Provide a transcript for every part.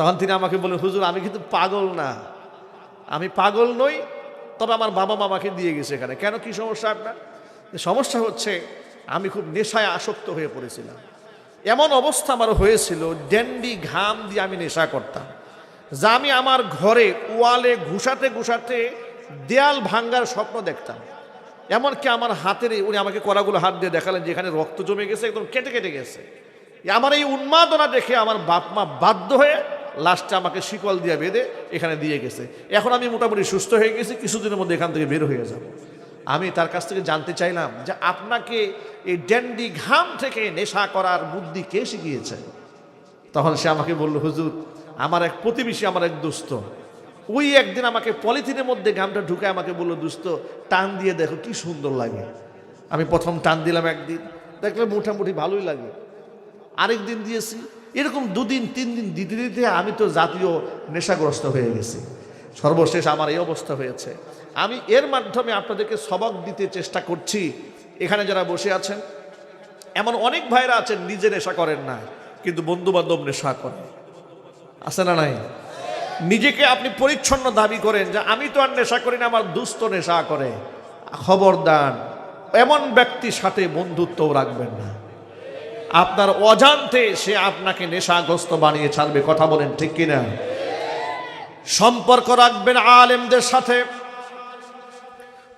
তখন তিনি আমাকে বললেন, হুজুর, আমি কিন্তু পাগল না। আমি পাগল নই, তবে আমার বাবা মামাকে দিয়ে গেছে এখানে। কেন? কি সমস্যা আপনার? সমস্যা হচ্ছে, আমি খুব নেশায় আসক্ত হয়ে পড়েছিলাম। এমন অবস্থা আমার হয়েছিল ড্যান্ডি ঘাম দিয়ে আমি নেশা করতাম। যা আমি আমার ঘরে ওয়ালে ঘুষাতে ঘুষাতে দেয়াল ভাঙ্গার স্বপ্ন দেখতাম। এমনকি আমার হাতের উনি আমাকে কলাগুলো হাত দিয়ে দেখালেন যেখানে রক্ত জমে গেছে, একদম কেটে কেটে গেছে। আমার এই উন্মাদনা দেখে আমার বাপ মা বাধ্য হয়ে লাস্টে আমাকে শিকল দিয়ে বেঁধে এখানে দিয়ে গেছে। এখন আমি মোটামুটি সুস্থ হয়ে গেছি, কিছুদিনের মধ্যে এখান থেকে বের হয়ে যাব। আমি তার কাছ থেকে জানতে চাইলাম যে আপনাকে এই ড্যান্ডি ঘাম থেকে নেশা করার বুদ্ধি কে শিখিয়েছে? তখন সে আমাকে বলল, হুজুর, আমার এক প্রতিবেশী আমার এক দোস্ত। ওই একদিন আমাকে পলিথিনের মধ্যে গামটা ঢুকে আমাকে বলল, দোস্ত, টান দিয়ে দেখো কি সুন্দর লাগে। আমি প্রথম টান দিলাম একদিন। দেখলে মোটামুটি ভালোই লাগে। আরেক দিন দিয়েছি এরকম দুদিন তিন দিন দিতে দিতে আমি তো জাতীয় নেশাগ্রস্ত হয়ে গেছি। সর্বশেষ আমার এই অবস্থা হয়েছে। আমি এর মাধ্যমে আপনাদেরকে সবক দিতে চেষ্টা করছি। এখানে যারা বসে আছেন, এমন অনেক ভাইরা আছেন, নিজে নেশা করেন না, কিন্তু বন্ধু বান্ধব নেশা করেন। আছে না নাই? নিজেকে আপনি পরিচ্ছন্ন দাবি করেন যে আমি তো আর নেশা করি না, আমার দুস্থ নেশা করে। খবরদার, এমন ব্যক্তির সাথে বন্ধুত্বও রাখবেন না। আপনার অজান্তে সে আপনাকে নেশাগ্রস্ত বানিয়ে ছাড়বে, কথা বলেন ঠিক কিনা? সম্পর্ক রাখবেন আলেমদের সাথে,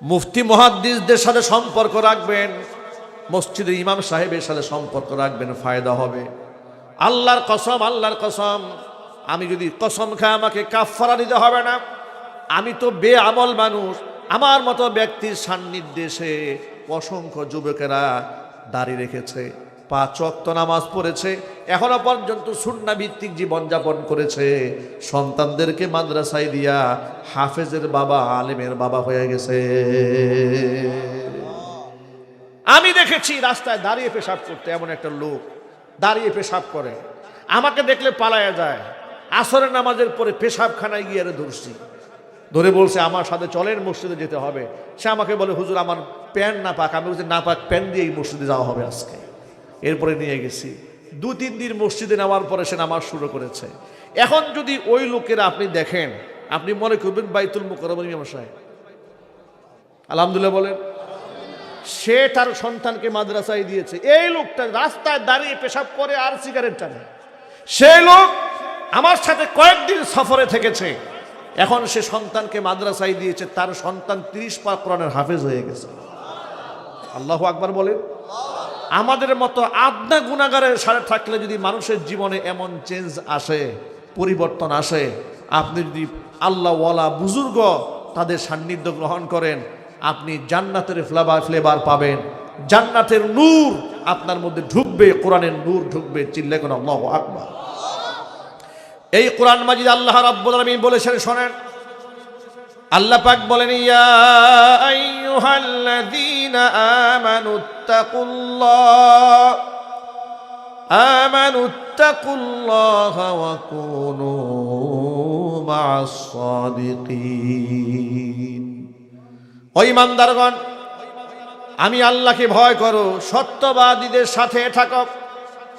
মুফতি মহাদ্দিসদের সাথে সম্পর্ক রাখবেন, মসজিদের ইমাম সাহেবের সাথে সম্পর্ক রাখবেন, ফায়দা হবে। আল্লাহর কসম আল্লাহর কসম, আমি যদি কসম খাই আমাকে কাফারা দিতে হবে না। আমি তো বে আমল মানুষ, আমার মতো ব্যক্তির সান্নিধ্যে এসে অসংখ্য যুবকেরা দাঁড়িয়ে রেখেছে। পাঁচ ওয়াক্ত নামাজ পড়েছে, এখনও পর্যন্ত সুন্না ভিত্তিক জীবনযাপন করেছে। সন্তানদেরকে মাদ্রাসায় দিয়া হাফেজের বাবা, আলেমের বাবা হয়ে গেছে। আমি দেখেছি রাস্তায় দাঁড়িয়ে পেশাব করতে এমন একটা লোক, দাঁড়িয়ে পেশাব করে। আমাকে দেখলে পালায়া যায়। আসরের নামাজের পরে পেশাবখানায় গিয়ে আরে ধরছি। ধরে বলছে, আমার সাথে চলেন, মসজিদে যেতে হবে। সে আমাকে বলে, হুজুর, আমার প্যান্ট না পাক আমি বলছি না পাক প্যান্ট দিয়ে এই মসজিদে যাওয়া হবে আজকে। এরপরে নিয়ে গেছি। দু, তিন দিন মসজিদে নেওয়ার পরে সে নামাজ শুরু করেছে। এখন যদি ওই লোকেরা আপনি দেখেন, আপনি মনে করবেন বাইতুল মুকরম ইমাম আলহামদুলিল্লাহ বলেন। সে তার সন্তানকে মাদ্রাসায় দিয়েছে। এই লোকটা রাস্তায় দাঁড়িয়ে পেশাব করে আর সিগারেট টানে। সেই লোক আমার সাথে কয়েকদিন সফরে থেকেছে। এখন সে সন্তানকে মাদ্রাসায় দিয়েছে। তার সন্তান তিরিশ পা হাফেজ হয়ে গেছে। আল্লাহ আকবার বলেন। আমাদের মতো আদনা গুণাগারের সাথে থাকলে যদি মানুষের জীবনে এমন চেঞ্জ আসে, পরিবর্তন আসে, আপনি যদি আল্লাহ ওয়ালা বুজুর্গ তাদের সান্নিধ্য গ্রহণ করেন, আপনি জান্নাতের ফ্লেভার ফ্লেভার পাবেন। জান্নাতের নূর আপনার মধ্যে ঢুকবে, কোরআনের নূর ঢুকবে, চিল্লে কোন আল্লাহ এই কোরআন মাজিদ আল্লাহ রাব্বুল আলামিন বলেছেন, শোনেন। আল্লাহ পাক বলেন, ইয়া আইয়ুহাল্লাযীনা আমানুত্তাকুল্লাহ আমানুত্তাকুল্লাহ ওয়া কুনু মা'আস সাদিকিন ও ইমানদারগণ, আমি আল্লাহকে ভয় করো, সত্যবাদীদের সাথে থাকো।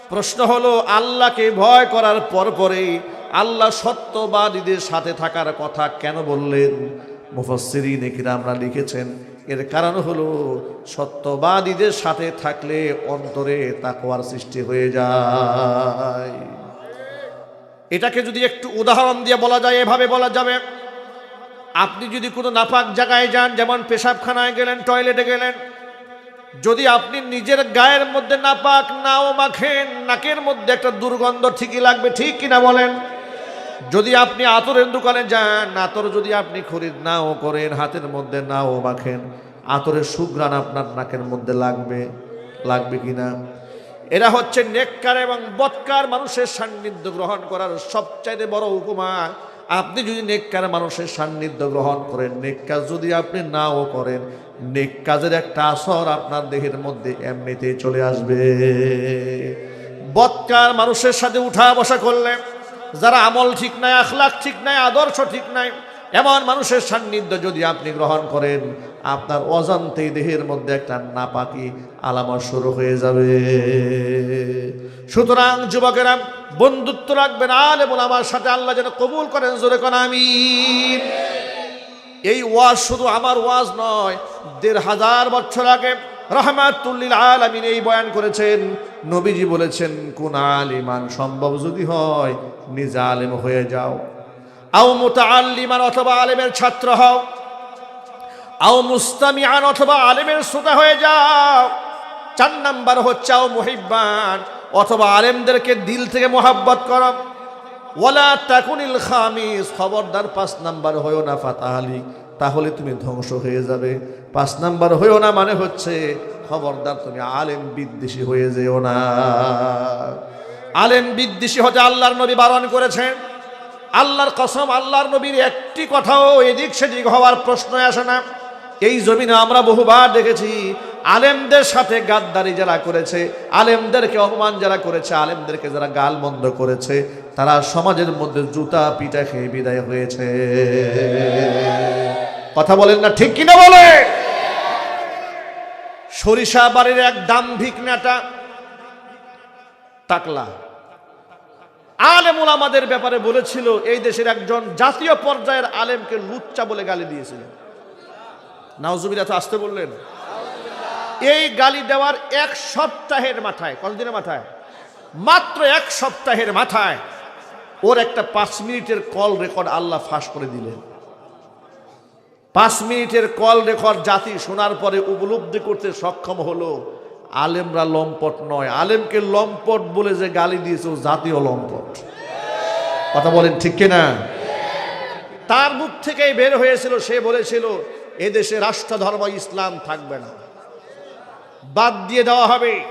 প্রশ্ন হলো, আল্লাহকে ভয় করার পর পরেই আল্লাহ সত্যবাদীদের সাথে থাকার কথা কেন বললেন? মুফসিরিন আমরা লিখেছেন এর কারণ হলো, সত্যবাদীদের সাথে থাকলে অন্তরে তাকওয়ার সৃষ্টি হয়ে যায়। এটাকে যদি একটু উদাহরণ দিয়ে বলা যায়, এভাবে বলা যাবে, আপনি যদি কোনো নাপাক জায়গায় যান, যেমন পেশাবখানায় গেলেন, টয়লেটে গেলেন, যদি আপনি নিজের গায়ের মধ্যে নাপাক নাও মাখেন, নাকের মধ্যে একটা দুর্গন্ধ ঠিকই লাগবে, ঠিক কিনা বলেন? যদি আপনি আতরের দোকানে যান, আতর যদি আপনি খরিদ নাও করেন, হাতের মধ্যে নাও মাখেন, আতরের সুগ্রাণ আপনার নাকের মধ্যে লাগবে লাগবে কিনা? এরা হচ্ছে নেককার এবং বৎকার মানুষের সান্নিধ্য গ্রহণ করার সবচাইতে বড় উপমা। আপনি যদি নেককার মানুষের সান্নিধ্য গ্রহণ করেন নেক কাজ যদি আপনি নাও করেন নেক কাজের একটা আসর আপনার দেহের মধ্যে এমনিতেই চলে আসবে। বৎকার মানুষের সাথে উঠা বসা করলে যারা আমল ঠিক নাই, আখলাখ ঠিক নাই, আদর্শ ঠিক নাই, এমন মানুষের সান্নিধ্য যদি আপনি গ্রহণ করেন, আপনার অজান্তেই দেহের মধ্যে একটা নাপাকি আলামত শুরু হয়ে যাবে। সুতরাং যুবকেরা, বন্ধুত্ব রাখবেন আলে বলে আমার সাথে আল্লাহ যেন কবুল করেন, জোরে কোন আমি এই ওয়াজ শুধু আমার ওয়াজ নয়, দেড় হাজার বছর আগে রহমাতুল্লিল আলামিন এই বয়ান করেছেন। নবীজি বলেছেন, কোন আলিমান সম্ভব যদি হয়, নিজে আলেম হয়ে যাও। আও মুতাআল্লিমান অথবা আলেমের ছাত্র হও। আও মুস্তামিআন অথবা আলেমের শ্রোতা হয়ে যাও। চার নাম্বার হচ্ছে, আও মুহিব্বান অথবা আলেমদেরকে দিল থেকে মোহাব্বত করো। ওয়ালা তাকুনিল খামিস, খবরদার পাঁচ নাম্বার হয়েও না ফাতাহালি তাহলে তুমি ধ্বংস হয়ে যাবে। পাঁচ নাম্বার হয়েও না মানে হচ্ছে, খবরদার তুমি আলেম বিদ্বেষী হয়ে যেও না। আলেম বিদ্বেষী হতে আল্লাহর নবী বারণ করেছেন। আল্লাহর কসম, আল্লাহর নবীর একটি কথাও এদিক সেদিক হওয়ার প্রশ্ন আসে না। এই জমিনে আমরা বহুবার দেখেছি আলেমদের সাথে গাদ্দারি যারা করেছে, আলেমদেরকে অপমান যারা করেছে, আলেমদেরকে যারা গাল মন্দ করেছে, তারা সমাজের মধ্যে জুতা পিটা খেয়ে বিদায় হয়েছে। কথা বলেন না ঠিক কিনা বলে? সরিষা বাড়ির এক দাম্ভিক নেতা, টাকলা। আলেমুল আমাদের ব্যাপারে বলেছিল, এই দেশের একজন জাতীয় পর্যায়ের আলেমকে লুচ্চা বলে গালি দিয়েছিল। নাওজুবিরা তো আসতে বললেন। এই গালি দেওয়ার এক সপ্তাহের মাথায়, কতদিনের মাথায়? মাত্র এক সপ্তাহের মাথায় ওর একটা পাঁচ মিনিটের কল রেকর্ড আল্লাহ ফাঁস করে দিলেন। পাঁচ মিনিটের কল রেকর্ড জাতি শোনার পরে উপলব্ধি করতে সক্ষম হলো, আলেমরা লম্পট নয়। আলেমকে লম্পট বলে যে গালি দিয়েছে, ও জাতীয় লম্পট। কথা বলেন ঠিক কিনা? তার মুখ থেকেই বের হয়েছিল, সে বলেছিল, এদেশে রাষ্ট্র ধর্ম ইসলাম থাকবে না। বাদ দিয়ে দেওয়া হবে।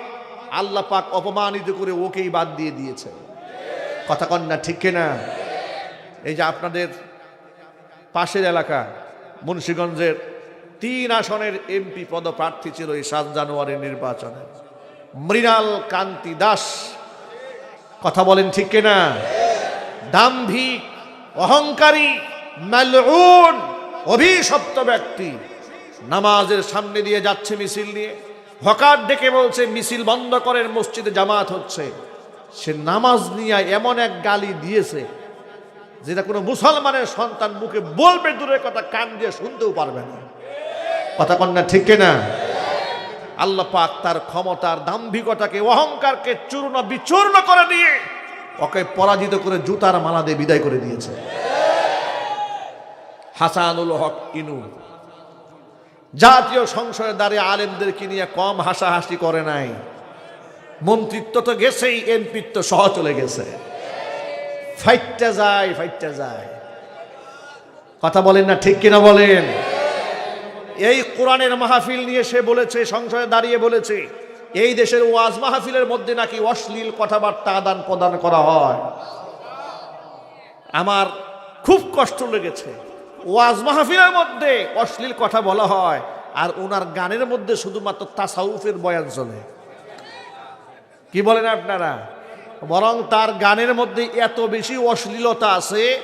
আল্লাহ পাক অপমানিত করে ওকেই বাদ দিয়ে দিয়েছে। কথা কন না, ঠিক কিনা? এই যে আপনাদের পাশের এলাকা, মুন্সীগঞ্জের তিন আসনের এমপি পদপ্রার্থী ছিল এই সাত জানুয়ারি নির্বাচনে। মৃণাল কান্তি দাস। কথা বলেন ঠিক কিনা? দাম্ভিক, অহংকারী অভিশপ্ত ব্যক্তি। নামাজের সামনে দিয়ে যাচ্ছে মিছিল নিয়ে। হকার ডেকে বলছে, মিছিল বন্ধ করেন, মসজিদে জামাত হচ্ছে। সে নামাজ নিয়ে এমন এক গালি দিয়েছে, যেটা কোনো মুসলমানের সন্তান মুখে বলবে দূরের কথা, কান দিয়ে শুনতেও পারবে না। কথা কন্যা ঠিক না আল্লাহ পাক তার ক্ষমতার দাম্ভিকতাকে, অহংকারকে চূর্ণ বিচূর্ণ করে দিয়ে ওকে পরাজিত করে জুতার মালা দিয়ে বিদায় করে দিয়েছে। হাসানুল হক ইনু। জাতীয় সংসদে দাঁড়িয়ে আলেমদেরকে নিয়ে কম হাসাহাসি করে নাই। মন্ত্রিত্ব তো গেছেই এমপিত্ব সহ চলে গেছে। ফাইটটা যায় ফাইটটা যায়। কথা বলেন না ঠিক কিনা বলেন? এই কোরআনের মাহফিল নিয়ে সে বলেছে, সংসদে দাঁড়িয়ে বলেছে, এই দেশের ওয়াজ মাহফিলের মধ্যে নাকি অশ্লীল কথাবার্তা আদান প্রদান করা হয়। আমার খুব কষ্ট লেগেছে। ওয়াজ মাহফিলের মধ্যে অশ্লীল কথা বলা হয় আর ওনার গানের মধ্যে শুধুমাত্র তাসাউফের বয়ান চলে। কি বলেন আপনারা? বরং তার গানের মধ্যে এত বেশি অশ্লীলতা আছে